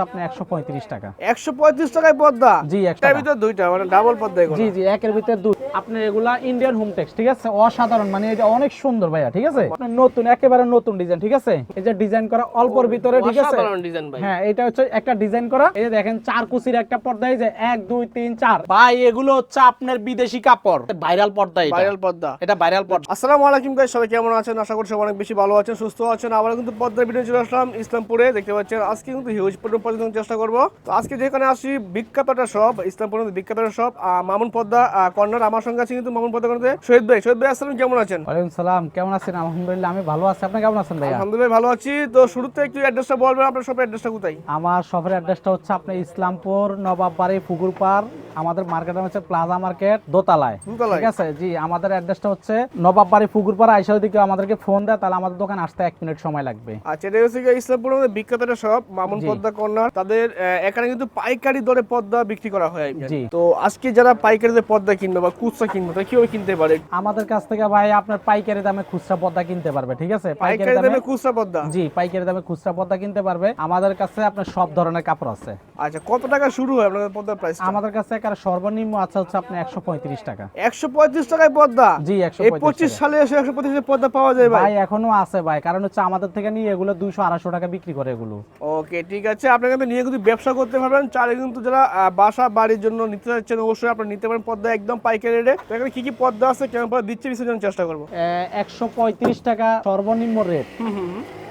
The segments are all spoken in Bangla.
আপনি টাকা। টাকায় পদ্মা? জি একশো দুইটা মানে ডাবল পদ্মা জি জি একের ভিতরে দুই। এগুলা ইন্ডিয়ান হোম টেক্স ঠিক আছে? অসাধারণ মানে এটা অনেক সুন্দর ভাইয়া ঠিক আছে? নতুন একেবারে নতুন ডিজাইন ঠিক আছে? এই যে ডিজাইন করা অল্পর ভিতরে ঠিক আছে? ডিজাইন ভাই। হ্যাঁ এটা হচ্ছে একটা ডিজাইন করা। এই যে দেখেন চার কুচির একটা পর্দা এই যে এক দুই তিন চার। ভাই এগুলো হচ্ছে আপনার বিদেশি কাপড়। ভাইরাল পর্দা এটা। ভাইরাল পদ্মা এটা ভাইরাল পর্দা। আসসালামু আলাইকুম গাইস সবাই কেমন আছেন? আশা করছি অনেক বেশি ভালো আছেন সুস্থ আছেন। আমরা কিন্তু পদ্মার ভিডিও চলে আসলাম ইসলামপুরে। দেখতে পাচ্ছেন আজকে কিন্তু হিউজ পদ্মা চেষ্টা করব। তো আজকে যেখানে আসি বিখ্যাত একটা শপ ইসলামপুরের মধ্যে বিখ্যাত একটা শপ মামুন পদ্মা কর্নার আমার সঙ্গে আছে কিন্তু মামুন পদ্মা কর্নারে শহীদ ভাই। শহীদ ভাই আসসালাম কেমন আছেন? ওয়ালাইকুম সালাম কেমন আছেন? আলহামদুলিল্লাহ আমি ভালো আছি। আপনি কেমন আছেন ভাইয়া? আলহামদুলিল্লাহ ভালো আছি। তো শুরুতে একটু অ্যাড্রেসটা বলবেন আপনার শপের অ্যাড্রেসটা কোথায়? আমার শপের অ্যাড্রেসটা হচ্ছে আপনার ইসলামপুর নবাববাড়ি পুকুরপাড় আমাদের মার্কেট হচ্ছে প্লাজা মার্কেট দোতলায়। দোতলায়? ঠিক আছে? জি আমাদের অ্যাড্রেসটা হচ্ছে নবাববাড়ি পুকুরপাড়। আইসা যদি কেউ আমাদেরকে ফোন দেয় তাহলে আমাদের দোকান আসতে এক মিনিট সময় লাগবে। আচ্ছা এটা হচ্ছে ইসলামপুরের বিখ্যাত একটা শপ মামুন। পদ্মা কর্নার তাদের এখানে কিন্তু পাইকারি দরে পদ্মা বিক্রি করা হয়। তো আজকে যারা পাইকারিতে পদ্মা কিনবে বা খুচরা কিনবে তারা কীভাবে কিনতে পারে? আমাদের কাছ থেকে ভাই আপনার পাইকারি দামে খুচরা পদ্মা কিনতে পারবে ঠিক আছে? পাইকারি দামে খুচরা পদ্মা? জি পাইকারি দামে খুচরা পদ্মা কিনতে পারবে। আমাদের কাছে আপনার সব ধরনের কাপড় আছে। আচ্ছা কত টাকা শুরু হয় আপনাদের পদ্মার প্রাইস আমাদের কাছে একার সর্বনিম্ন আছে হচ্ছে আপনি একশো পঁয়ত্রিশ টাকা। একশো পঁয়ত্রিশ টাকায় পদ্মা? জি একশো এই পঁচিশ সালে এসে একশো পঁচিশ পদ্মা পাওয়া যায় ভাই? ভাই এখনও আছে ভাই কারণ হচ্ছে আমাদের থেকে নিয়ে এগুলো দুইশো আড়াইশো টাকা বিক্রি করে এগুলো। ওকে ঠিক আছে। আপনি কিন্তু নিয়ে কিন্তু ব্যবসা করতে পারবেন চাইলে কিন্তু যারা বাসা বাড়ির জন্য নিতে চাচ্ছেন অবশ্যই আপনি নিতে পারেন পদ্মা একদম পাইকারি রেটে এখানে কি কি পদ্মা আছে কেমন পদ্মা দিচ্ছে বিষয়ে চেষ্টা করব। একশো পঁয়ত্রিশ টাকা সর্বনিম্ন রেট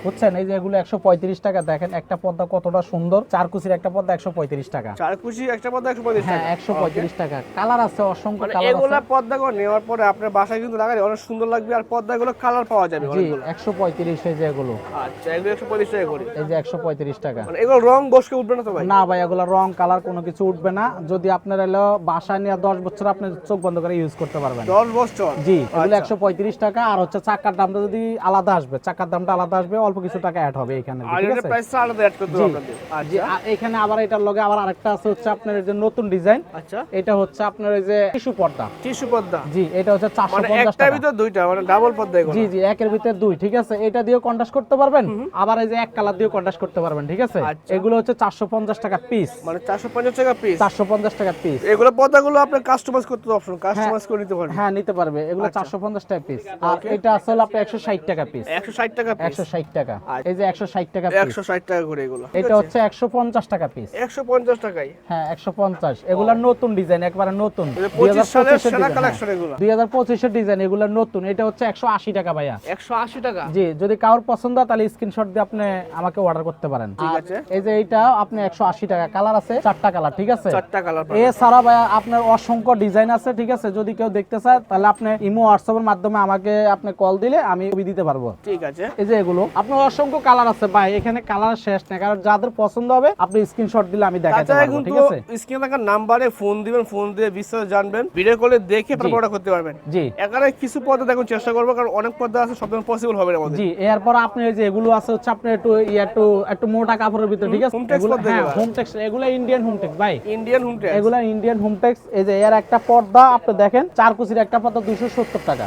বুঝছেন? এই যে এগুলো একশো পঁয়ত্রিশ টাকা দেখেন একটা পদ্মা কতটা সুন্দর। চার কুচির একটা পদ্মা একশো পঁয়ত্রিশ টাকা। চার কুচি একটা পদ্মা একশো পঁয়ত্রিশ হ্যাঁ টাকা। একশো পঁয়ত্রিশ টাকা। কালার আছে অসংখ্য মানে কালার এগুলা আছে। পদ্মা করে নেওয়ার পরে আপনার বাসায় কিন্তু লাগালে অনেক সুন্দর লাগবে আর পদ্মাগুলো কালার পাওয়া যাবে জি একশো পঁয়ত্রিশ এই যে এগুলো। আচ্ছা এগুলো একশো পঁয়ত্রিশ টাকা করে। এই যে একশো পঁয়ত্রিশ টাকা। মানে এগুলো রং বসকে উঠবে না তো ভাই? না ভাই এগুলো রং কালার কোনো কিছু উঠবে না। যদি আপনার এলো বাসায় নিয়ে দশ বছর আপনি চোখ বন্ধ করে ইউজ করতে পারবেন। দশ বছর? জি এগুলো আচ্ছা। একশো পঁয়ত্রিশ টাকা আর হচ্ছে চাকার দামটা যদি আলাদা আসবে চাকার দামটা আলাদা আসবে অল্প কিছু টাকা অ্যাড হবে এখানে আর এটা প্রাইসটা আলাদা অ্যাড করতে হবে আপনাদের। জি আচ্ছা। এখানে আবার এটার লগে আবার আরেকটা আছে হচ্ছে আপনার এই যে নতুন ডিজাইন আচ্ছা। এটা হচ্ছে আপনার ওই যে টিস্যু পর্দা। টিস্যু পদ্মা জি এটা হচ্ছে চারশো মানে পঞ্চাশ একটার টাকা। ভিতর দুইটা মানে ডাবল পদ্মা এগুলো। জি জি একের ভিতরে দুই ঠিক আছে? এটা দিয়েও কন্ট্রাস্ট করতে পারবেন? আবার এই যে এক কালার দিয়েও কন্ট্রাস্ট করতে পারবেন ঠিক আছে? আচ্ছা। এগুলো হচ্ছে চারশো পঞ্চাশ টাকা পিস মানে চারশো পঞ্চাশ টাকা পিস চারশো পঞ্চাশ টাকা পিস এগুলো পদ্মাগুলো আপনার কাস্টমাইজ করতে অপশন কাস্টমাইজ করে নিতে পারবেন। হ্যাঁ নিতে পারবে। এগুলো আচ্ছা। চারশো পঞ্চাশ টাকা পিস আর এটা আসলে আপনি একশো ষাট টাকা পিস একশো ষাট টাকা পিস একশো ষাট টাকা। আচ্ছা। এই যে একশো ষাট টাকা পিস একশো ষাট টাকা করে এগুলো। এটা হচ্ছে একশো পঞ্চাশ টাকা পিস একশো পঞ্চাশ টাকায়? হ্যাঁ একশো পঞ্চাশ। এগুলা নতুন ডিজাইন একবারে নতুন। পঁচিশ সালের সেরা কালেকশন এগুলো। দুই হাজার পঁচিশের ডিজাইন এগুলো নতুন। এটা হচ্ছে একশো আশি টাকা ভাইয়া। একশো আশি টাকা? জি যদি কারোর পছন্দ হয় তাহলে স্ক্রিনশট দিয়ে আপনি আমাকে অর্ডার করতে পারেন। ঠিক আছে। এই যে এইটা আপনি একশো আশি টাকা। কালার আছে চারটা কালার ঠিক আছে? চারটা কালার এছাড়া আপনার অসংখ্য ডিজাইন আছে ঠিক আছে? যদি কেউ দেখতে চায় তাহলে আপনি ইমো হোয়াটসঅ্যাপের মাধ্যমে আমাকে আপনি কল দিলে আমি ছবি দিতে পারব। ঠিক আছে। এই যে এগুলো আপনার অসংখ্য কালার আছে ভাই এখানে কালার শেষ কারণ যাদের পছন্দ হবে আপনি স্ক্রিনশট দিলে আমি দেখাতে পারব ঠিক আছে? স্ক্রিনে থাকা নাম্বারে ফোন দিবেন ফোন দিয়ে বিস্তারিত জানবেন। ভিডিও কলে দেখে তারপর অর্ডার করতে পারবেন। জি। এখানে কিছু দেখুন চেষ্টা করব কারণ অনেক পদ্মা আছে সব পসিবল হবে না জি এরপর আপনি যে এগুলো আছে হচ্ছে আপনি একটু ইয়ে একটু একটু মোটা কাপড়ের ভিতরে ঠিক আছে হ্যাঁ এগুলা। হোমটেক্স এগুলো ইন্ডিয়ান হোমটেক্স ভাই। ইন্ডিয়ান হুম এগুলা ইন্ডিয়ান হোমটেক্স এই যে এর একটা পর্দা আপনি দেখেন চার কুচির একটা পর্দা দুইশো সত্তর টাকা।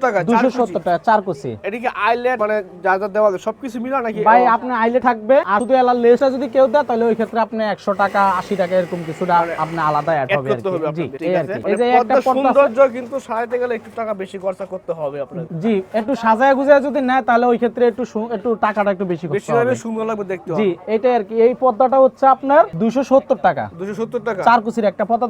টাকা চার কুচি মানে যা যা দেওয়া সবকিছু মিলা নাকি? ভাই আপনি আইলে থাকবে আর শুধু এলার লেসটা যদি কেউ দেয় তাহলে ওই ক্ষেত্রে আপনি একশো টাকা আশি টাকা এরকম কিছুটা আপনি আলাদা অ্যাড হবে আর জি এই মানে এই যে একটা পর্দা সৌন্দর্য কিন্তু সাজাতে গেলে একটু টাকা বেশি খরচা করতে হবে আপনার। জি একটু সাজায় গুজায় যদি নেয় তাহলে ওই ক্ষেত্রে একটু একটু টাকাটা একটু বেশি হবে। সুন্দর লাগবে দেখতে জি এটা আর কি এই পর্দাটা হচ্ছে আপনার দুইশো সত্তর টাকা। দুশো সত্তর টাকা? চার কুচির একটা পর্দা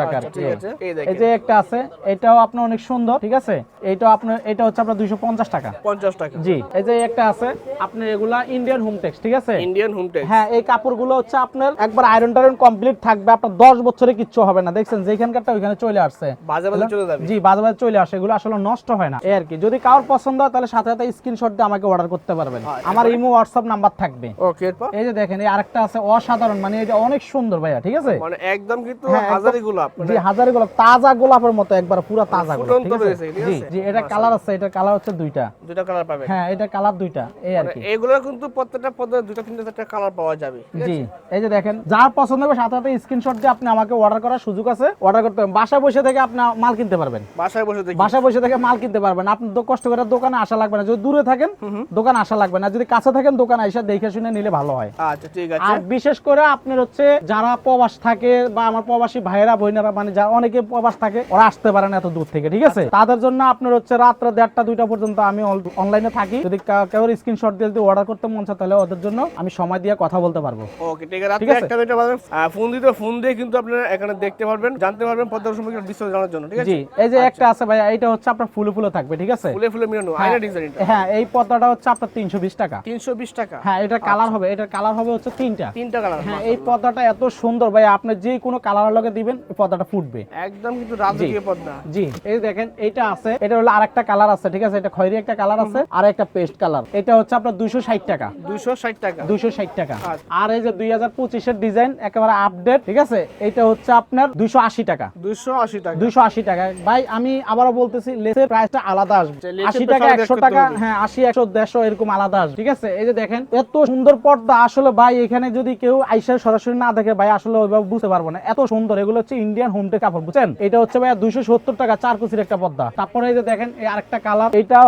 টাকা আর আচ্ছা, কি। এই যে একটা আছে এটাও আপনার অনেক সুন্দর ঠিক আছে? এইটাও আপনার এটা হচ্ছে আপনার দুইশো পঞ্চাশ টাকা। পঞ্চাশ টাকা। জি এই যে একটা আছে আপনার এগুলা ইন্ডিয়ান ঠিক আছে? ইন্ডিয়ান হুম টেক্স হ্যাঁ এই কাপড়গুলো হচ্ছে আপনার একবার আয়রন টায়রন কমপ্লিট থাকবে আপনার দশ বছরে কিচ্ছু হবে না। দেখছেন যেখানকারটা ওইখানে চলে আসছে। বাজে বাজে চলে যাবে। জি বাজে বাজে চলে আসে এগুলো আসলে নষ্ট হয় না। এই আর কি যদি কারোর পছন্দ হয় তাহলে সাথে সাথে স্ক্রিনশট দিয়ে আমাকে অর্ডার করতে পারবেন। আমার ইমো হোয়াটসঅ্যাপ নাম্বার থাকবে। ওকে এরপর? এই যে দেখেন এই আরেকটা আছে অসাধারণ মানে এটা অনেক সুন্দর ভাইয়া ঠিক আছে? মানে একদম কিন্তু হ্যাঁ, হাজারি গোলাপ মানে জি হাজারি গোলাপ তাজা গোলাপের মতো একবার পুরো তাজা গোলাপ ঠিক আছে? জি জি এটা কালার আছে এটা কালার হচ্ছে দুইটা। দুটা কালার পাবে হ্যাঁ এটা কালার দুইটা এই আর কি। এগুলো কিন্তু প্রত্যেকটা পদ্মা দুটা তিনটা চারটা কালার পাওয়া যাবে ঠিক জি এই যে দেখেন যার পছন্দ হবে সাথে সাথে স্ক্রিনশট দিয়ে আপনি আমাকে অর্ডার করার সুযোগ আছে অর্ডার করতে পারবেন বাসায় বসে থেকে আপনি মাল কিনতে পারবেন। বাসায় বসে দেখি বাসায় বসে থেকে মাল কিনতে পারবেন। আপনি তো কষ্ট করে দোকানে আসা লাগবে না। যদি দূরে থাকেন দোকান আসা লাগবে না। যদি কাছে থাকেন দোকান আইসা দেখে শুনে নিলে ভালো হয়। আচ্ছা ঠিক আছে। আর বিশেষ করে আপনার হচ্ছে যারা প্রবাস থাকে বা আমার প্রবাসী ভাইয়েরা বোনেরা মানে যারা অনেকে প্রবাস থাকে ওরা আসতে পারে না এত দূর থেকে ঠিক আছে? আচ্ছা। তাদের জন্য আপনার হচ্ছে রাত্রে দেড়টা দুইটা পর্যন্ত আমি অনলাইনে থাকি। যদি কেউ স্ক্রিনশট দিয়ে যদি অর্ডার করতে মন চায় তাহলে ওদের জন্য আমি সময় দিয়ে কথা বলতে পারব। ওকে ঠিক আছে। রাত্রে একটা দুইটা বাজে। ফোন দিতে ফোন দিয়ে কিন্তু আপনারা এখানে দেখতে পারবেন জানতে পারবেন পদ্মা সম্পর্কে বিস্তারিত জানার জন্য ঠিক আছে? জি এই যে একটা আছে ভাই এটা হচ্ছে আপনার ফুলে ফুলে থাকবে ঠিক আছে? ফুলে ফুলে মিলানো আইনা ডিজাইন হ্যাঁ এই পর্দাটা হচ্ছে আপনার তিনশো বিশ টাকা। তিনশো বিশ টাকা। হ্যাঁ এটার কালার হবে এটার কালার হবে হচ্ছে তিনটা। তিনটা কালার হ্যাঁ এই পর্দাটা এত সুন্দর ভাই আপনি যে কোনো কালার লগে দিবেন এই পর্দাটা ফুটবে। একদম কিন্তু রাজকীয় পদ্মা জি এই দেখেন এটা আছে এটা হলো আরেকটা কালার আছে ঠিক আছে? এটা খয়েরি একটা কালার আছে আর একটা পেস্ট কালার। এটা হচ্ছে আপনার দুইশো ষাট টাকা। দুইশো ষাট টাকা। দুইশো ষাট টাকা। আচ্ছা। আর এই যে দুই হাজার পঁচিশের ডিজাইন একেবারে আপডেট ঠিক আছে? এটা হচ্ছে আপনার দুইশো আশি টাকা। দুইশো আশি টাকা। দুইশো আশি টাকা। ভাই আমি আবারও বলতেছি লেসের প্রাইসটা আলাদা আসবে। আচ্ছা, লেসের আশি তো টাকা সবাই একশো দেখতে টাকা হ্যাঁ আশি একশো দেড়শো এরকম আলাদা আসবে ঠিক আছে? এই যে দেখেন এত সুন্দর পর্দা আসলে ভাই এখানে যদি কেউ আইসা সরাসরি না দেখে ভাই আসলে ওইভাবে বুঝতে পারব না। এত সুন্দর এগুলো হচ্ছে ইন্ডিয়ান হোমটে কাপড় বুঝছেন? এটা হচ্ছে ভাই দুইশো সত্তর টাকা চার কুচির একটা পর্দা তারপরে এই যে দেখেন এই আরেকটা কালার এটা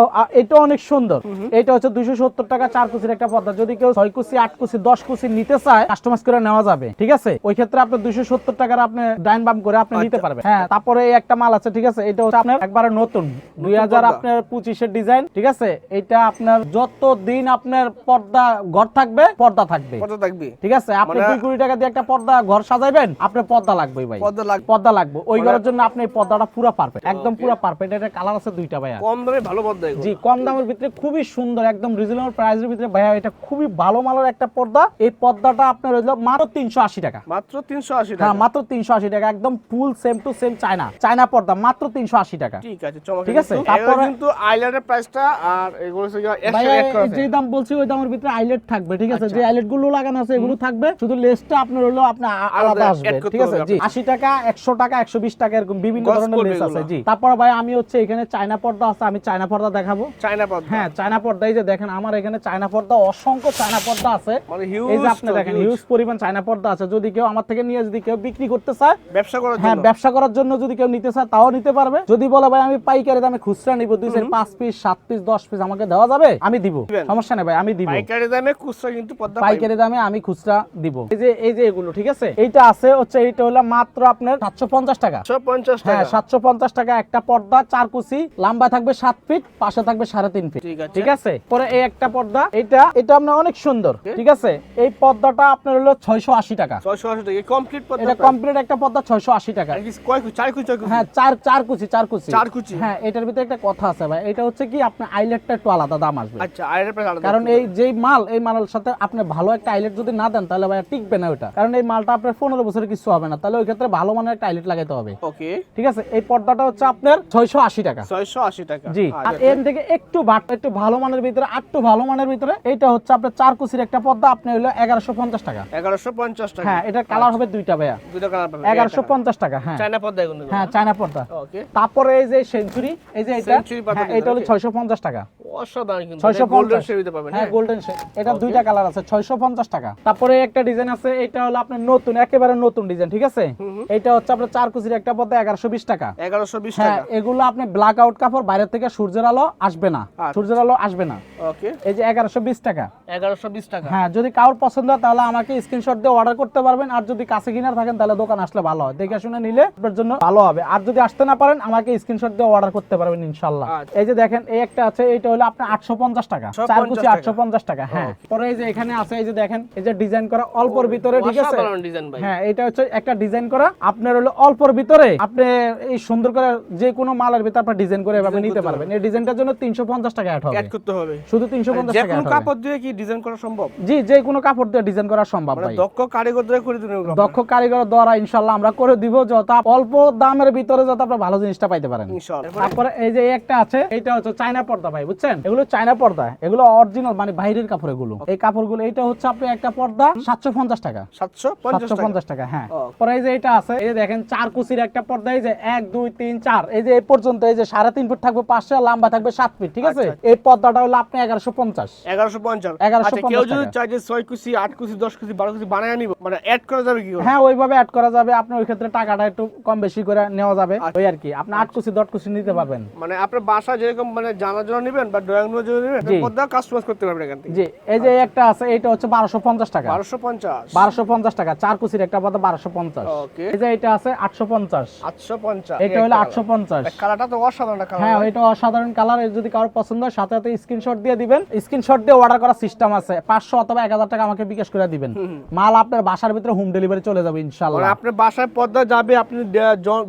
এটা অনেক সুন্দর। এটা হচ্ছে দুইশো সত্তর টাকা চার কুচির একটা পর্দা যদি কেউ ছয় কুচি আট কুচি দশ কুচি নিতে চায় কাস্টমাইজ করে নেওয়া যাবে ঠিক আছে? ওই ক্ষেত্রে আপনি দুইশো সত্তর টাকার আপনি ডাইন বাম করে আপনি নিতে পারবেন। হ্যাঁ তারপরে এই একটা মাল আছে ঠিক আছে? এটা হচ্ছে আপনার একবারে নতুন দুই হাজার আপনার পঁচিশের ডিজাইন ঠিক আছে? এটা আপনার যত দিন আপনার পর্দা ঘর থাকবে পর্দা থাকবে। কত থাকবে। ঠিক আছে? আপনি মানে- কোটি টাকা দিয়ে একটা পর্দা ঘর পর্দা লাগবে ভাই। লাগবে পর্দা লাগবে। ওই মানে- ঘরের জন্য আপনি এই পর্দাটা পুরো পারফেক্ট একদম পুরো পারফেক্ট এটা কালার আছে দুইটা ভাইয়া। কম দামে ভালো এগুলো। জি কম দামের ভিতরে খুবই সুন্দর একদম রিজনেবল প্রাইসের ভিতরে। ভাইয়া এটা খুবই ভালো মানের একটা পর্দা। এই পর্দাটা আপনার হইল মাত্র তিনশো আশি টাকা। মাত্র তিনশো আশি হ্যাঁ টাকা। মাত্র তিনশো আশি টাকা। একদম full same to same China China পর্দা মাত্র তিনশো আশি টাকা। ঠিক আছে চমৎকার। ঠিক আছে, তারপরে- কিন্তু আইল্যান্ডের প্রাইসটা আর এগুলো। যে দাম বলছি ওই দামের ভিতরে আইলেট থাকবে। ঠিক আছে? আচ্ছা। যে আইলেট গুলো লাগানো আছে এগুলো থাকবে। শুধু লেসটা আপনার হলো আপনার আলাদা আসবে ঠিক আছে? জি। আপনার। আশি টাকা একশো টাকা একশো বিশ টাকা এরকম বিভিন্ন ধরনের লেস আছে জি। তারপর ভাই আমি হচ্ছে এখানে চায়না পর্দা আছে আমি চায়না পর্দা দেখাবো। চায়না পদ্মা হ্যাঁ চায়না পর্দা এই যে দেখেন আমার এখানে চায়না পর্দা অসংখ্য চায়না পর্দা আছে। মানে এই যে আপনি দেখেন হিউজ পরিমাণ চায়না পর্দা আছে। যদি কেউ আমার থেকে নিয়ে যদি কেউ বিক্রি করতে চায় ব্যবসা করার জন্য। হ্যাঁ ব্যবসা করার জন্য যদি কেউ নিতে চায় তাও নিতে পারবে। যদি বলে ভাই আমি পাইকারি দামে খুচরা নিব দুই চার পাঁচ পিস সাত পিস দশ পিস আমাকে দেওয়া যাবে? আমি দিব। সমস্যা নেই ভাই আমি দিব। পাইকারি দামে খুচরা কিন্তু পদ্মা পাইকারি দামে আমি খুচরা দিব। এই যে এই যে এগুলো ঠিক আছে? এইটা আছে হচ্ছে এইটা হলো মাত্র আপনার সাতশো পঞ্চাশ টাকা। হ্যাঁ সাতশো পঞ্চাশ টাকা একটা পর্দা চার কুচি লম্বা থাকবে সাত ফিট পাশে থাকবে সাড়ে তিন ফিট। ঠিক আছে। পরে এই একটা পর্দা এটা এটা আপনার অনেক সুন্দর। ঠিক আছে? এই পর্দাটা আপনার হলো ছয়শো আশি টাকা। ছয়শো আশি টাকা। কমপ্লিট এটা কমপ্লিট একটা পর্দা ছয়শো আশি টাকা। হ্যাঁ চার চার কুচি চার কুচি। চার কুচি? হ্যাঁ এটার ভিতরে একটা কথা আছে ভাই। এটা হচ্ছে কি আপনার আইলেটটা একটু আলাদা দাম আসবে। আচ্ছা কারণ এই যেই মাল এই মালের সাথে আপনি ভালো একটা আইলেট যদি না দেন তাহলে ভাই টিকবে না ওটা কারণ এই মালটা আপনার পনেরো বছরের কিছু হবে না তাহলে ওই ক্ষেত্রে ভালো মানের একটা আইলেট লাগাইতে হবে। ওকে ঠিক আছে? এই পর্দাটা হচ্ছে আপনার ছয়শো আশি টাকা। ছয়শো আশি টাকা। জি। আর এর থেকে একটু বাট একটু ভালো মানের ভিতরে একটু ভালো মানের ভিতরে এটা হচ্ছে আপনার চার কুচির একটা পর্দা আপনি হলো এগারোশো পঞ্চাশ টাকা। এগারোশো পঞ্চাশ টাকা। হ্যাঁ এটার কালার হবে দুইটা ভাইয়া। দুটো কালার পাবেন। এগারোশো পঞ্চাশ টাকা হ্যাঁ। চায়না এগুলো। হ্যাঁ চায়না পর্দা। ওকে তারপরে এই যে সেঞ্চুরি এই যে এটা হ্যাঁ এটা হলো ছয়শো পঞ্চাশ টাকা। অসাধারণ কিন্তু। ছয়শো গোল্ডেন পঞ্চাশ পাবেন হ্যাঁ হ্যাঁ। গোল্ডেন এটা দুইটা কালার আছে ছয়শো পঞ্চাশ টাকা। তারপরে একটা ডিজাইন আছে এটা হলো আপনার নতুন একেবারে নতুন ডিজাইন ঠিক আছে? এটা হচ্ছে আপনার চার কুচির একটা পদ্মা এগারোশো বিশ টাকা। এগারোশো বিশ হ্যাঁ এগুলো আপনি ব্ল্যাক আউট কাপড় বাইরে থেকে সূর্যের আলো আসবে না। আচ্ছা। সূর্যের আলো আসবে না। ওকে। এই যে এগারোশো বিশ টাকা। এগারোশো বিশ টাকা। হ্যাঁ যদি কারোর পছন্দ হয় তাহলে আমাকে স্ক্রিনশট দিয়ে অর্ডার করতে পারবেন। আর যদি কাছে কিনার থাকেন তাহলে দোকান আসলে ভালো হয়। দেখে শুনে নিলে আপনার জন্য ভালো হবে। আর যদি আসতে না পারেন আমাকে স্ক্রিনশট দিয়ে অর্ডার করতে পারবেন ইনশাল্লাহ আচ্ছা। এই যে দেখেন এই একটা আছে এইটা হলো আপনার আটশো পঞ্চাশ টাকা। চার কুচি। আটশো পঞ্চাশ টাকা হ্যাঁ। পরে এই যে এখানে আছে এই যে দেখেন এই যে ডিজাইন করা অল্পর ভিতরে ঠিক আছে? হ্যাঁ এটা হচ্ছে একটা ডিজাইন করা আপনার হলো অল্পর ভিতরে আপনি এই সুন্দর করে যে কোনো মালের ভিতরে আপনি ডিজাইন করে এভাবে নিতে পারবেন। এই ডিজাইনটার জন্য তিনশো পঞ্চাশ টাকা অ্যাড হবে। অ্যাড করতে হবে। শুধু তিনশো পঞ্চাশ যে টাকা কোনো কাপড় দিয়ে কি ডিজাইন করা সম্ভব? জি যে কোনো কাপড় দিয়ে ডিজাইন করা সম্ভব ভাই। দক্ষ কারিগর দিয়ে করে দিন দক্ষ কারিগর দ্বারা ইনশাল্লাহ আমরা করে দিব যত অল্প দামের ভিতরে যত আপনার ভালো জিনিসটা পাইতে পারেন। তারপরে এই যে একটা আছে এটা হচ্ছে চায়না পর্দা ভাই বুঝছেন? এগুলো চায়না পর্দা এগুলো অরিজিনাল মানে বাইরের কাপড় এগুলো। এই কাপড়গুলো এটা হচ্ছে আপনি একটা পর্দা সাতশো পঞ্চাশ টাকা। সাতশো পঞ্চাশ সাতশো টাকা পঞ্চাশ টাকা হ্যাঁ। পরে এই যে এটা আছে এই দেখেন চার কুচির একটা পর্দা এই যে এক দুই তিন চার। এই যে এই পর্যন্ত এই যে সাড়ে তিন ফুট থাকবে পাঁচশো লম্বা থাকবে সাত ফিট ঠিক আছে? আচ্ছা। এই পর্দাটা হলো আপনি এগারোশো পঞ্চাশ। এগারোশো পঞ্চাশ। 1150 আচ্ছা কেউ যদি চাই যে ছয় কুচি আট কুচি দশ কুচি বারো কুচি বানায় নিব মানে অ্যাড করা যাবে কি হ্যাঁ ওইভাবে অ্যাড করা যাবে। আপনার ওই ক্ষেত্রে টাকাটা একটু কম বেশি করে নেওয়া যাবে। আচ্ছা। ওই আর কি। আপনি আট কুচি দশ কুচি নিতে পারবেন। মানে আপনার বাসা যেরকম মানে জানার জন্য নেবেন বা ড্রয়িং রুমের জন্য নেবেন। পদ্মা কাস্টমাইজ করতে পারবেন এখান থেকে। জি। এই যে একটা আছে এটা হচ্ছে বারোশো পঞ্চাশ টাকা। বারোশো পঞ্চাশ। বারোশো পঞ্চাশ টাকা চার কুচির একটা পর্দা বারোশো পঞ্চাশ। এই যে এটা আছে আটশো পঞ্চাশ। আটশো পঞ্চাশ এটা হলো আটশো পঞ্চাশ। কালারটা তো অসাধারণ হ্যাঁ এটা অসাধারণ কালার যদি কারোর পছন্দ হয় সাথে সাথে স্ক্রিনশট দিয়ে দিবেন। স্ক্রিনশট দিয়ে অর্ডার করার সিস্টেম আছে। পাঁচশো অথবা এক হাজার টাকা আমাকে বিকাশ করে দিবেন। মাল আপনার বাসার ভিতরে হোম ডেলিভারি চলে যাবে মানে ইনশাল্লাহ আপনার বাসায় পর্দা যাবে আপনি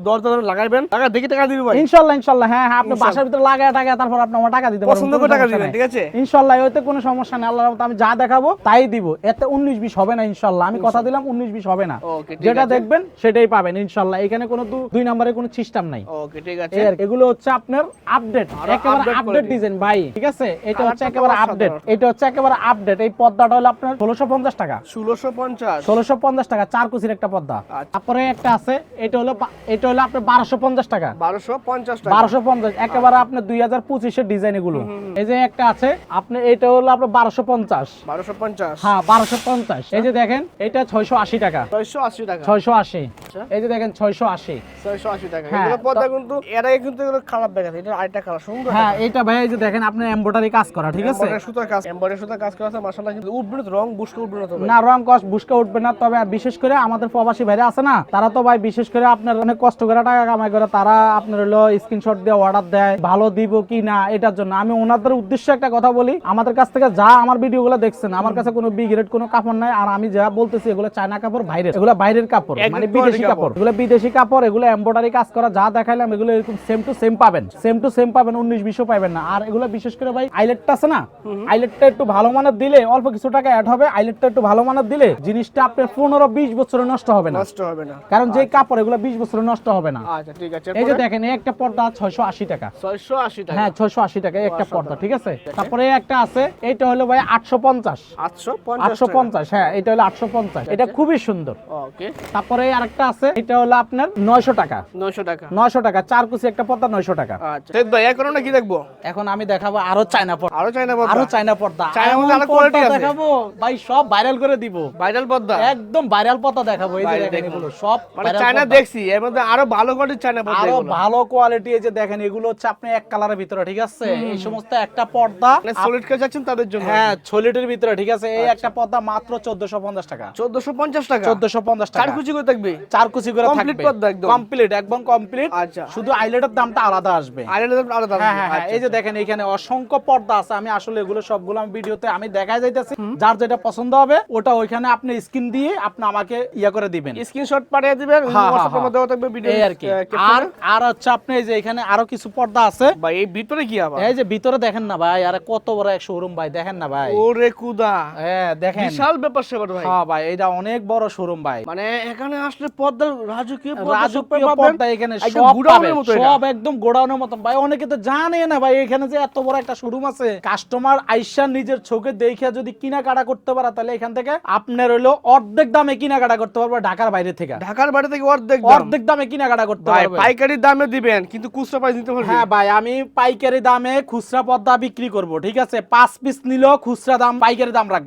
দরজা লাগাইবেন টাকা দেখে টাকা দিবে ভাই। ইনশাল্লাহ ইনশাল্লাহ হ্যাঁ হ্যাঁ আপনি বাসার ভিতরে লাগায় টাকা তারপর আপনি আমার টাকা দিতে পারবেন পছন্দ করে টাকা দিবেন ঠিক আছে? ইনশাল্লাহ ওইতে কোনো সমস্যা নেই রহমতে আমি যা দেখাবো তাই দিব এতে উনিশ বিশ হবে না ইনশাল্লাহ। আমি কথা দিলাম উনিশ বিশ হবে না। যেটা দেখবেন সেটাই পাবেন ইনশাল্লাহ। এখানে কোনো দুই নম্বরে কোনো সিস্টেম নাই। ওকে ঠিক আছে। এগুলো হচ্ছে আপনার আপডেট একেবারে আপডেট। ডিজাইন ভাই ঠিক আছে? এটা হচ্ছে একেবারে আপডেট এটা হচ্ছে একেবারে আপডেট এই পর্দাটা হলো আপনার ষোলোশো পঞ্চাশ টাকা। ষোলোশো পঞ্চাশ। ষোলোশো পঞ্চাশ টাকা চার কুচির একটা পর্দা। আচ্ছা। তারপরে একটা আছে এটা হলো এটা হলো আপনার বারোশো পঞ্চাশ টাকা। বারোশো পঞ্চাশ টাকা। বারোশো পঞ্চাশ একেবারে আপনার দুই হাজার পঁচিশের ডিজাইন এগুলো। এই যে একটা আছে আপনি এটা হলো আপনার বারোশো পঞ্চাশ। হ্যাঁ এই যে দেখেন এটা টাকা। টাকা। আচ্ছা। এই যে দেখেন টাকা। হ্যাঁ, এগুলো পর্দা কিন্তু এর আগে কিন্তু এগুলো খারাপ দেখাচ্ছে এটা আরেকটা কালার সুন্দর হ্যাঁ এটা ভাই এই যে দেখেন আপনার এম্বোটারি কাজ করা ঠিক আছে? সুতার কাজ এমব্রয়ডারি সুতার কাজ করা আছে মাশাআল্লাহ কিন্তু উঠবে না রং বুস্ক উঠবে না তো না রং কষ্ট বুসকা উঠবে না তবে বিশেষ করে আমাদের প্রবাসী ভাইরা আছে না তারা তো ভাই বিশেষ করে আপনার অনেক কষ্ট করে টাকা কামাই করে তারা আপনার হলো স্ক্রিনশট দিয়ে অর্ডার দেয় ভালো দিব কি না এটার জন্য। আমি ওনাদের উদ্দেশ্যে একটা কথা বলি আমাদের কাছ থেকে যা আমার ভিডিওগুলো দেখছেন আমার কাছে কোনো বি গ্রেড কোনো কাপড় নাই আর আমি যা বলতেছি এগুলো চায়না কাপড় বাইরের। এগুলো বাইরের কাপড় মানে বিদেশি কাপড়। এগুলো বিদেশি কাপড় এগুলো এমব্রয়ডারি কাজ করা যা দেখাইলাম এগুলো এরকম সেম টু সেম পাবেন। সেম টু সেম পাবেন উনিশ বিশও পাবেন না। আর এগুলো বিশেষ করে ভাই আইলেটটা আছে না? আইলেটটা একটু ভালো মানের দিলে অল্প কিছু টাকা অ্যাড হবে আইলেটটা একটু ভালো মানের দিলে জিনিসটা আপনার পনেরো বিশ বছরে নষ্ট হবে না। নষ্ট হবে না। কারণ যে কাপড় এগুলো বিশ বছরে নষ্ট হবে না। আচ্ছা ঠিক আছে। এই যে দেখেন এই একটা পর্দা ছয়শো আশি টাকা। ছয়শো আশি টাকা। হ্যাঁ ছয়শো আশি টাকা একটা পর্দা ঠিক আছে? তারপরে একটা আছে এইটা হলো ভাই আটশো পঞ্চাশ। আটশো পঞ্চাশ আটশো পঞ্চাশ হ্যাঁ এটা হলো আটশো পঞ্চাশ। এটা খুবই সুন্দর। ওকে। তারপরে আরেকটা আছে এটা হলো আপনার নয়শো টাকা। নয়শো টাকা। নয়শো টাকা চার কুচি একটা পর্দা নয়শো টাকা। আচ্ছা। সেদ ভাই এখন আমরা কি দেখব? এখন আমি দেখাবো আরও চায়না পর্দা। আরও চাই না পর্দা? আরও চায়না পর্দা। চায়নার মধ্যে আরও পর্দা আছে। দেখাবো। ভাই সব ভাইরাল করে দিব। ভাইরাল পর্দা? একদম ভাইরাল পর্দা দেখাবো। এই যে দেখেন এগুলো সব মানে চায়না দেখছি এর মধ্যে আরও ভালো কোয়ালিটির চায়না পর্দা আরও ভালো কোয়ালিটি এই যে দেখেন এগুলো হচ্ছে আপনি এক কালারের ভিতরে ঠিক আছে? এই সমস্ত একটা পর্দা মানে সলিড কে যাচ্ছেন তাদের জন্য হ্যাঁ ছলিটের ভিতরে ঠিক আছে? এই একটা পর্দা মাত্র চোদ্দশো পঞ্চাশ টাকা। চোদ্দশো পঞ্চাশ টাকা? চোদ্দশো পঞ্চাশ চার কুচি করে থাকবে? চার কুচি করে থাকবে। পর্দা একদম। কমপ্লিট একদম কমপ্লিট আচ্ছা। শুধু আইলেটের দামটা আলাদা আসবে। আইল্যান্ডের আলাদা হ্যাঁ হ্যাঁ হ্যাঁ। আচ্ছা, এই যে দেখেন এখানে অসংখ্য পর্দা আছে। আমি আসলে এগুলো সবগুলো আমি ভিডিওতে আমি দেখাই যাইতেছি। যার যেটা পছন্দ হবে ওটা ওইখানে আপনি স্ক্রিন দিয়ে আপনি আমাকে ইয়া করে দিবেন। স্ক্রিনশট পাঠিয়ে দিবেন হ্যাঁ, হ্যাঁ, হ্যাঁ। থাকবে ভিডিও এই আর কি। আর আর হচ্ছে আপনি এই যে এখানে আরও কিছু পর্দা আছে। ভাই এই ভিতরে কি আবার? এই যে ভিতরে দেখেন না ভাই আরে কত বড় এক শোরুম ভাই দেখেন না ভাই। ওরে কুদা। হ্যাঁ দেখেন। বিশাল ব্যাপার সেবার ভাই। হ্যাঁ ভাই এটা অনেক বড় শোরুম ভাই। মানে এখানে আসলে পদ্মার রাজকীয় রাজকীয় পর্দা এখানে সব গুডাউনের পাবেন। মতো এটা। সব একদম গোডাউনের মতন ভাই অনেকে তো জানে না ভাই এখানে যে এত বড় একটা শোরুম আছে। কাস্টমার আইসা নিজের চোখে দেখে যদি কেনাকাটা করতে পারে তাহলে এখান থেকে আপনার হইল অর্ধেক দামে কেনাকাটা করতে পারবে ঢাকার বাইরে থেকে। ঢাকার বাড়ি থেকে অর্ধেক অর্ধেক দামে কেনাকাটা করতে ভাই পারবে। পাইকারি দামে দিবেন কিন্তু খুচরা প্রাইস দিতে হ্যাঁ ভাই আমি পাইকারি দামে খুচরা পদ্মা বিক্রি করব ঠিক আছে? পাঁচ পিস নিলেও খুচরা দাম পাইকারি দাম রাখব।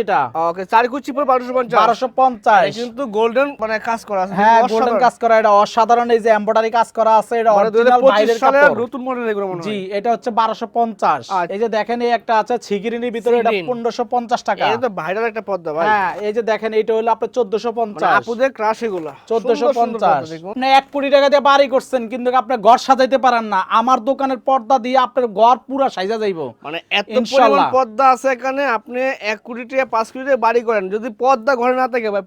সেটা। ওকে চার পুরো বারোশো পঞ্চাশ। বারোশো পঞ্চাশ। কিন্তু গোল্ডেন মানে কাজ করা আছে। হ্যাঁ গোল্ডেন কাজ করা এটা অসাধারণ এই যে এমব্রয়ডারি কাজ করা আছে এটা মানে অরিজিনাল বাইরের নতুন মডেল এগুলো মনে জি এটা হচ্ছে 1250 আচ্ছা। এই যে দেখেন এই একটা আছে ছিগিরিনির ভিতরে এটা 1550 টাকা। এটা তো ভাইরাল একটা পর্দা ভাই। হ্যাঁ এই যে দেখেন এটা হলো আপনার 1450 মানে আপুদের ক্রাশ এগুলো। 1450 আপনি 1 কোটি টাকা দিয়ে বাড়ি করছেন কিন্তু আপনি ঘর সাজাইতে পারেন না। আমার দোকানের পর্দা দিয়ে আপনার ঘর পুরো সাজা যাইবো। মানে এত পরিমাণ পর্দা আছে এখানে আপনি 1 কোটি টাকা পাঁচ কোটি বাড়ি করেন যদি ঘরে না থাকে ভাই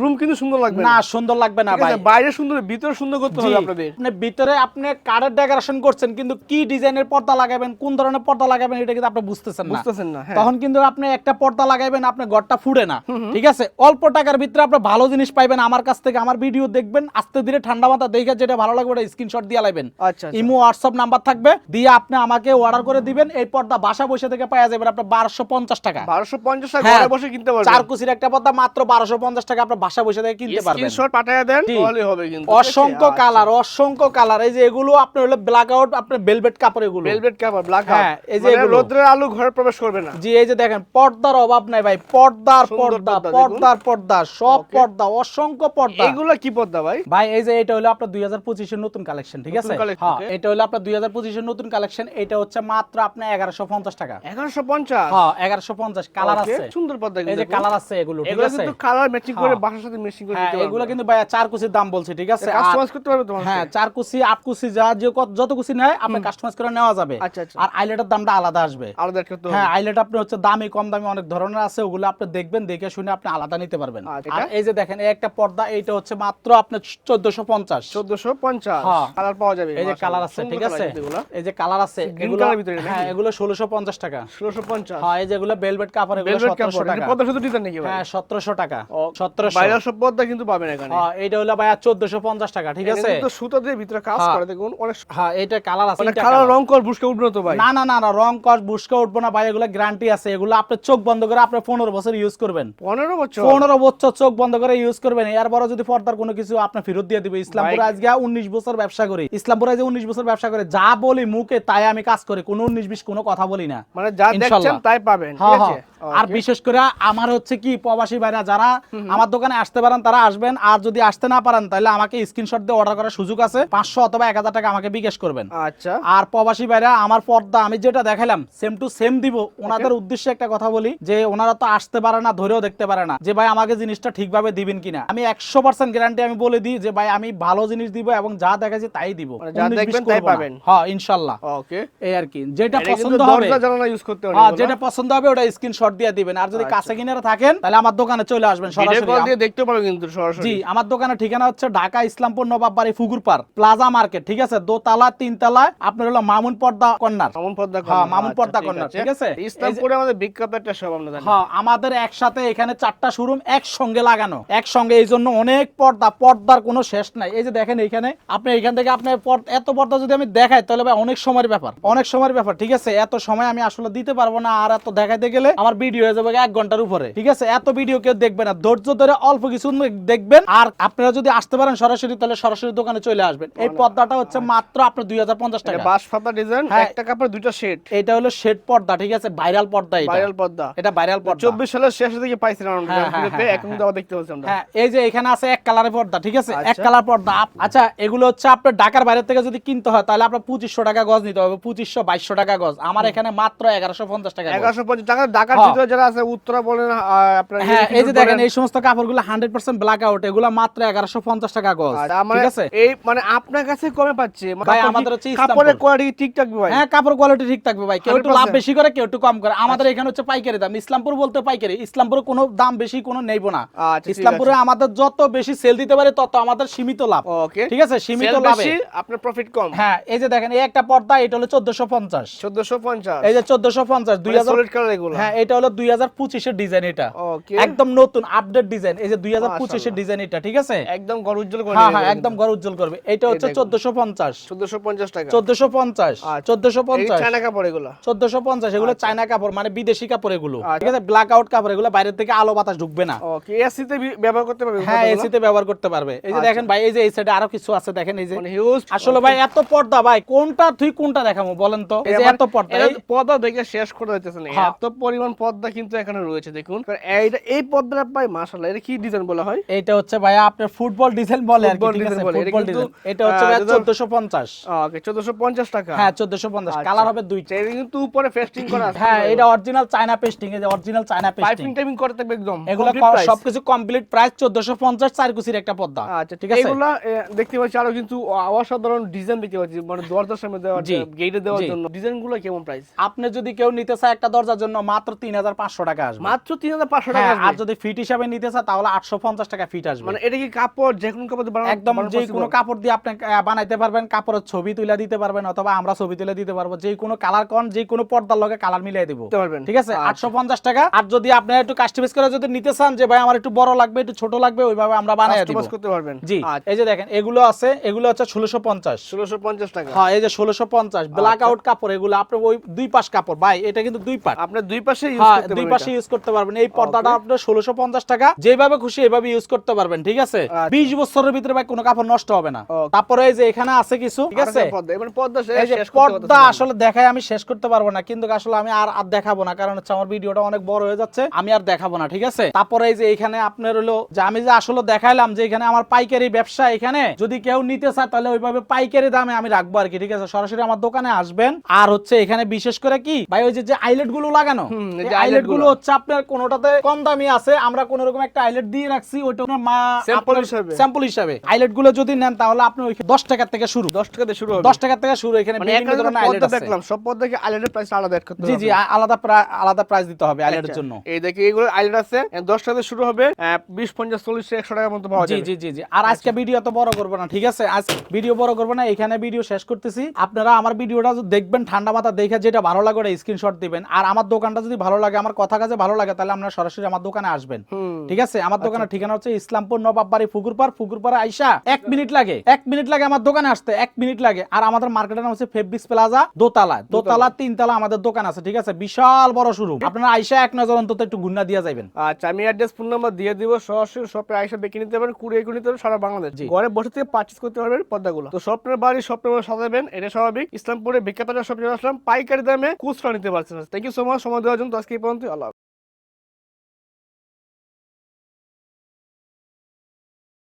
রুম কিন্তু সুন্দর লাগবে না। সুন্দর লাগবে না ভাই। বাইরে সুন্দর ভিতরে সুন্দর করতে হবে আপনাদের। আপনি ভিতরে আপনি কার্ডের ডেকোরেশন করছেন কিন্তু কি ডিজাইনের পর্দা লাগাবেন কোন ধরনের পর্দা লাগাবেন এটা কিন্তু আপনি বুঝতেছেন না। বুঝতেছেন না হ্যাঁ। তখন কিন্তু আপনি একটা পর্দা আপনার ঘরটা ফুড়ে না। ঠিক আছে? অল্প টাকার ভিতরে আপনি ভালো জিনিস পাইবেন আমার কাছ থেকে আমার ভিডিও দেখবেন আস্তে ধীরে ঠান্ডা মাথা দেখে যেটা ভালো লাগবে ওটা স্ক্রিনশট দিয়ে লাইবেন। আচ্ছা আচ্ছা। ইমো হোয়াটসঅ্যাপ নাম্বার থাকবে দিয়ে আপনি আমাকে অর্ডার করে দিবেন এই পর্দা বাসা বসে থেকে পাওয়া যাবে আপনার বারোশো পঞ্চাশ টাকা। বারোশো পঞ্চাশ টাকা ঘরে বসে কিনতে পারবেন। চার কুচির একটা পর্দা মাত্র বারোশো পঞ্চাশ টাকা আপনার বাসা বসে থেকে কিনতে পারবেন। স্ক্রিনশট পাঠিয়ে দেন তাহলে হবে কিন্তু। অসংখ্য কালার অসংখ্য কালার। এই যে এগুলো আপনার হলো ব্ল্যাক আউট আপনার বেলভেট কাপড় এগুলো। ভেলভেট কাভার ব্ল্যাক হ্যাঁ, এই যে মানে এগুলো। রোদ্রের আলো ঘরে প্রবেশ করবে না। জি এই যে দেখেন পর্দার অভাব নাই ভাই পর্দার পর্দা পর্দা পর্দার পর্দা সব পর্দা অসংখ্য পর্দা। এগুলো কি পদ্মা ভাই? ভাই এই যে এটা হলো আপনার দুই হাজার পঁচিশের নতুন কালেকশন ঠিক আছে? হ্যাঁ এটা হলো আপনার দুই হাজার পঁচিশের নতুন কালেকশন এটা হচ্ছে মাত্র আপনার এগারোশো পঞ্চাশ টাকা। এগারোশো পঞ্চাশ? হ্যাঁ এগারোশো পঞ্চাশ কালার আছে। সুন্দর পদ্মা এই যে কালার আছে এগুলো ঠিক এগুলো আছে? কিন্তু কালার ম্যাচিং করে হ্যাঁ। বাসার সাথে ম্যাচিং করে হ্যাঁ দিতে এগুলো কিন্তু ভাই চার কুচির দাম বলছি ঠিক আছে? কাস্টমাইজ করতে পারবে তোমার হ্যাঁ চার কুচি আট কুচি যা যে কত- যত কুচি নেয় আপনি কাস্টমাইজ করে নেওয়া যাবে। আচ্ছা, আচ্ছা। আর আইলেটের দামটা আলাদা আসবে। আলাদা করতে হ্যাঁ আইলেট আপনি হচ্ছে দামি কম দামি অনেক ধরনের আছে ওগুলো আপনি দেখবেন দেখে শুনে আপনি আলাদা নিতে পারবেন। আর আর এই যে দেখেন এই একটা পর্দা এইটা হচ্ছে মাত্র আপনার চোদ্দশো পঞ্চাশ। চোদ্দশো পঞ্চাশ। হ্যাঁ। কালার পাওয়া যাবে এই যে কালার আছে ঠিক আছে? এই যে কালার আছে এগুলো ভিতরে হ্যাঁ এগুলো ষোলোশো পঞ্চাশ টাকা। ষোলোশো পঞ্চাশ। হ্যাঁ এই যেগুলো বেলভেট কাপড় এগুলো ভেলভেট সতেরোশো কাপড় টাকা। পদ্মা শুধু ডিজাইন নাকি হ্যাঁ সতেরোশো টাকা। ও, সতেরোশো। বাইরের সব পদ্মা কিন্তু পাবেন এখানে। হ্যাঁ এইটা হলো ভাইয়া চোদ্দশো পঞ্চাশ টাকা ঠিক আছে? কিন্তু সুতো দিয়ে ভিতরে কাজ হ্যাঁ। করে দেখুন অনেক হ্যাঁ এইটা কালার আছে অনেক কালার রং কর বুসকে উঠবে তো ভাই। না না না না রং কস বুসকা উঠবো না ভাই এগুলো গ্যারান্টি আছে। এগুলো আপনি চোখ বন্ধ করে আপনি পনেরো বছর ইউজ করবেন। পনেরো বছর? পনেরো বছর চোখ বন্ধ করে ইউজ করবেন। এর বড় যদি পর্দার কোনো কিছু আপনি ফেরত দিয়ে দিবে ইসলামপুরে আজকে উনিশ বছর ব্যবসা করি। ইসলামপুরে যে উনিশ বছর ব্যবসা করে যা বলি মুখে তাই আমি কাজ করি। কোনো উনিশ বিশ কোনো কথা বলি না। মানে যা দেখছেন তাই পাবেন ঠিক আছে। আর বিশেষ করে আমার হচ্ছে কি প্রবাসী ভাইরা যারা আমার দোকানে আসতে পারেন তারা আসবেন। আর যদি আসতে না পারেন তাহলে আমাকে স্ক্রিনশট দিয়ে অর্ডার করার সুযোগ আছে। পাঁচশো অথবা এক হাজার টাকা আমাকে বিকাশ করবেন। আচ্ছা। আর প্রবাসী ভাইরা আমার পর্দা আমি যেটা দেখালাম সেম টু সেম দিব। ওনাদের উদ্দেশ্যে একটা কথা বলি যে ওনারা তো আসতে পারে না ধরেও দেখতে পারে না যে ভাই আমাকে জিনিসটা ঠিকভাবে দিবেন কিনা। আমি একশো পার্সেন্ট গ্যারান্টি আমি বলে দিই যে ভাই আমি ভালো জিনিস দিব এবং যা দেখাচ্ছি তাই দিব। মানে যা 19 20 দেখবেন তাই করব না। পাবেন। হ্যাঁ ইনশাল্লাহ। ওকে এই আর কি। যেটা পছন্দ হবে হ্যাঁ। যেটা পছন্দ হবে ওটা স্ক্রিনশট দিয়ে দিবেন। আর যদি আচ্ছা। কাছে কিনারা থাকেন তাহলে আমার দোকানে চলে আসবেন সরাসরি। দেখতে পারো কিন্তু সরাসরি। জি আমার দোকানের ঠিকানা হচ্ছে ঢাকা ইসলামপুর নবাববাড়ি ফুগুরপার প্লাজা মার্কেট ঠিক আছে? দোতলা তিনতলা আপনার হলো মামুন পর্দা কর্নার। মামুন পদ্মা হ্যাঁ, মামুন আচ্ছা, পদ্মা ঠিক আছে। ইসলামপুরে আমাদের একটা শপ আমরা জানি। হ্যাঁ আমাদের একসাথে এখানে চারটা শোরুম একসঙ্গে লাগানো। একসঙ্গে এই জন্য অনেক পর্দা পর্দার কোনো শেষ নাই। এই যে দেখেন এখানে আপনি এখান থেকে আপনি এত পর্দা যদি আমি দেখাই তাহলে ভাই অনেক সময়ের ব্যাপার অনেক সময়ের ব্যাপার ঠিক আছে? এত সময় আমি আসলে দিতে পারব না আর এত দেখাইতে গেলে আমার ভিডিও হয়ে যাবে এক ঘণ্টার উপরে। ঠিক আছে? এত ভিডিও কেউ দেখবে না। ধৈর্য ধরে অল্প কিছু দেখবেন। আর আপনারা যদি আসতে পারেন সরাসরি তাহলে সরাসরি দোকানে চলে আসবেন। এই পর্দাটা হচ্ছে মাত্র আপনার দুই হাজার পঞ্চাশ টাকা। বাস ফাতা ডিজাইন। একটা কাপড় দুইটা সেট এটা হলো শেড পর্দা ঠিক আছে? ভাইরাল পর্দা ভাইরাল পদ্মা এটা ভাইরাল পর্দা। চব্বিশ সালের শেষের দিকে পাইছিলাম হ্যাঁ, হ্যাঁ, হ্যাঁ, এখন। আবার দেখতে পাচ্ছি আমরা। এই যে এখানে আছে এক কালারের পর্দা ঠিক আছে? এক আচ্ছা। কালার পর্দা। আচ্ছা এগুলো হচ্ছে আপনার ঢাকার বাইরে থেকে যদি কিনতে হয় তাহলে আপনার পঁচিশশো টাকা গজ নিতে হবে। পঁচিশশো বাইশশো টাকা গজ। আমার এখানে মাত্র এগারোশো পঞ্চাশ টাকা। এগারোশো পঞ্চাশ টাকা। ঢাকার। ভিতরে যারা আছে আচ্ছা, উত্তরা বলেন আপনার হ্যাঁ এই যে দেখেন এই সমস্ত কাপড়গুলো 100% ব্ল্যাক আউট এগুলো মাত্র 1150 টাকা গজ আচ্ছা, ঠিক আছে? এই মানে আপনার কাছে কমে পাচ্ছে মানে ভাই আমাদের হচ্ছে কাপড়ের কোয়ালিটি ঠিক থাকবে ভাই। হ্যাঁ কাপড় কোয়ালিটি ঠিক থাকবে ভাই কেউ একটু লাভ বেশি করে কেউ একটু কম করে। আমাদের আচ্ছা। এখানে হচ্ছে পাইকারি দাম ইসলামপুর বলতে পাইকারি ইসলামপুর কোনো দাম বেশি কোনো নেইব না। ইসলামপুরে আমাদের যত বেশি সেল দিতে পারে তত আমাদের সীমিত লাভ। ঠিক আছে? সীমিত লাভে। আপনার প্রফিট কম। হ্যাঁ এই যে দেখেন এই একটা পর্দা এটা হলো 1450 1450 এই যে 1450 2000 দুই মানে কালার এগুলো। হ্যাঁ এটা হলো 2000 ডিজাইন এটা। একদম নতুন আপডেট ডিজাইন এই যে ডিজাইন এটা ঠিক আছে? একদম উজ্জ্বল করবে হ্যাঁ, হ্যাঁ, একদম উজ্জ্বল করবে। এটা হচ্ছে 1450 1450 টাকা। 1450 1450 আচ্ছা। চায়না কাপড় এগুলো? 1450 এগুলো আচ্ছা। চায়না কাপড় মানে বিদেশি কাপড় এগুলো। আচ্ছা। ঠিক আছে? ব্ল্যাক আউট কাপড় এগুলো বাইরে থেকে আলো বাতাস ঢুকবে না। এসি তে ব্যবহার করতে পারবে হ্যাঁ এসি তে ব্যবহার করতে পারবে। এই যে দেখেন ভাই এই যে এই সাইডে আরও কিছু আছে দেখেন এই যে মানে আসলে ভাই এত পর্দা ভাই কোনটা তুই কোনটা দেখাবো বলেন তো? এই যে এত পর্দা পর্দা দেখে শেষ করে দিতেছেন হ্যাঁ। এত পরিমাণ পর্দা কিন্তু এখানে রয়েছে দেখুন। এইটা এই পাই মাশাআল্লাহ এটা কি ডিজাইন বলা হয়? এইটা হচ্ছে ভাইয়া আপনার ফুটবল ডিজাইন বলে আর কি ঠিক আছে? ডিজাইন বলে, এটা ফুটবল ডিজাইন এটা হচ্ছে যদি- 1450 ওকে 1450 টাকা। হ্যাঁ 1450 আচ্ছা। কালার হবে দুইটা। এটা কিন্তু উপরে ফেস্টিং করা আছে। হ্যাঁ এটা অরিজিনাল চায়না পেস্টিং এই যে অরিজিনাল চায়না পেস্টিং পাইপিং করে থাকবে একদম। এগুলো সবকিছু কমপ্লিট প্রাইস 1450 চার কুচির একটা পর্দা আচ্ছা ঠিক আছে? এগুলা দেখতে পাচ্ছি আরও কিন্তু অসাধারণ ডিজাইন দেখতে পাচ্ছি মানে দরজার সামনে দেওয়ার গেটে দেওয়ার জন্য। ডিজাইনগুলো কেমন প্রাইস আপনি যদি কেউ নিতে চায় একটা দরজার জন্য মাত্র 3500 টাকা আসবে। মাত্র তিন হাজার পাঁচশো টাকা হ্যাঁ আর যদি ফিট হিসাবে নিতে চায় তাহলে 850 টাকা ফিট আসবে। মানে এটা কি কাপড় যে কোনো কাপড় একদম যে কোনো কাপড় দিয়ে আপনি বানাইতে পারবেন কাপড়ের ছবি তুলে দিতে পারবেন অথবা আমরা ছবি তুলে দিতে পারব। যে কোনো কালার কোন যে কোনো পর্দার লগে কালার মিলিয়ে দিব। ঠিক আছে? আচ্ছা। আটশো পঞ্চাশ টাকা। আর যদি আপনি একটু কাস্টমাইজ করে যদি নিতে চান যে ভাই আমার একটু বড় লাগবে একটু ছোট লাগবে ওইভাবে আমরা বানাই দিব। করতে পারবেন। জি। আচ্ছা। এই যে দেখেন এগুলো আছে এগুলো হচ্ছে ষোলোশো পঞ্চাশ। ষোলোশো পঞ্চাশ টাকা। হ্যাঁ এই যে ষোলোশো পঞ্চাশ। ব্ল্যাক আউট কাপড় এগুলো আপনার ওই দুই পাশ কাপড় ভাই এটা কিন্তু দুই পাট আপনার দুই পাশে হ্যাঁ দুই পাশে অনায়াসে ইউজ করতে পারবেন। এই পর্দাটা আপনার ষোলোশো পঞ্চাশ টাকা। যেভাবে খুশি এভাবে ইউজ করতে পারবেন ঠিক আছে? আচ্ছা। বিশ বছরের ভিতরে ভাই কোনো কাপড় নষ্ট হবে না। তারপরে এই যে এখানে আছে কিছু ঠিক আছে? পর্দা। আসলে দেখায় আমি শেষ করতে পারব না কিন্তু আসলে আমি আর আর দেখাবো না কারণ হচ্ছে আমার ভিডিওটা অনেক বড় হয়ে যাচ্ছে আমি আর দেখাবো না ঠিক আছে? তারপরে এই যে এখানে আপনার হলো যে আমি যে আসলে দেখাইলাম যে এখানে আমার পাইকারি ব্যবসা এখানে যদি কেউ নিতে চায় তাহলে ওইভাবে পাইকারি দামে আমি রাখব আর কি ঠিক আছে? সরাসরি আমার দোকানে আসবেন। আর হচ্ছে এখানে বিশেষ করে কি ভাই ওই যে আইলেটগুলো লাগানো আইলেটগুলো। হচ্ছে আপনার কোনোটাতে কম দামি আছে আমরা কোন রকম একটা আইলেট দিয়ে রাখছি ওইটা আপনার মা হিসাবে। স্যাম্পল হিসাবে। আইলেটগুলো যদি নেন তাহলে আপনি ওই টাকা থেকে শুরু। দশ টাকা দিয়ে শুরু হবে। দশ টাকা থেকে শুরু এখানে মানে বিভিন্ন ধরনের আইলেট আছে। দেখলাম সব আইল্যান্ডের প্রাইস আলাদা করতে জি হবে। জি আলাদা আলাদা প্রাইস দিতে হবে আইলেটের আচ্ছা, জন্য। এই দেখি আইল্যান্ড আছে দশ টাকা দিয়ে শুরু হবে আহ, বিশ পঞ্চাশ চল্লিশ একশো টাকার মধ্যে পাওয়া জি যাবে। জি জি জি। আর আজকে ভিডিও তো বড় করব না ঠিক আছে? আজ ভিডিও বড় করব না এখানে ভিডিও শেষ করতেছি। আপনারা আমার ভিডিওটা দেখবেন ঠান্ডা মাথা দেখে যেটা ভালো লাগে স্ক্রিনশট দিবেন। আর আমার দোকানটা যদি ভালো লাগে আমার কথা কাছে ভালো লাগে তাহলে আপনারা সরাসরি আমার দোকানে আসবেন। ঠিক আছে? আমার দোকানের ঠিকানা হচ্ছে ইসলামপুর নবাববাড়ি ফুকুরপার ফুকুরপাড়া আইসা এক মিনিট লাগে এক মিনিট লাগে আমার দোকানে আসতে এক মিনিট লাগে। আর আমাদের মার্কেটের নাম হচ্ছে ফেব্রিক্স প্লাজা দোতলা। দোতলা। তিনতলা আমাদের দোকান আছে ঠিক আছে? বিশাল বড় শুরু আপনারা আইসা এক নজর অন্তত একটু গুন্না দিয়ে যাবেন আচ্ছা আমি অ্যাড্রেস ফোন নাম্বার দিয়ে দিব। সরাসরি শপে আইসা দেখে নিতে পারবেন কুড়িয়ে কুড়ি নিতে পারবেন সারা বাংলাদেশ। জি। ঘরে বসে থেকে পার্চেস করতে পারবেন পর্দাগুলো। তো স্বপ্নের বাড়ি স্বপ্নের সাজাবেন এটা স্বাভাবিক। ইসলামপুরে বিখ্যাত সব আসলাম পাইকারি দামে খুচরা নিতে পারছেন থ্যাংক ইউ সো মাচ সময় দেওয়ার জন্য। আজকে এই পর্যন্ত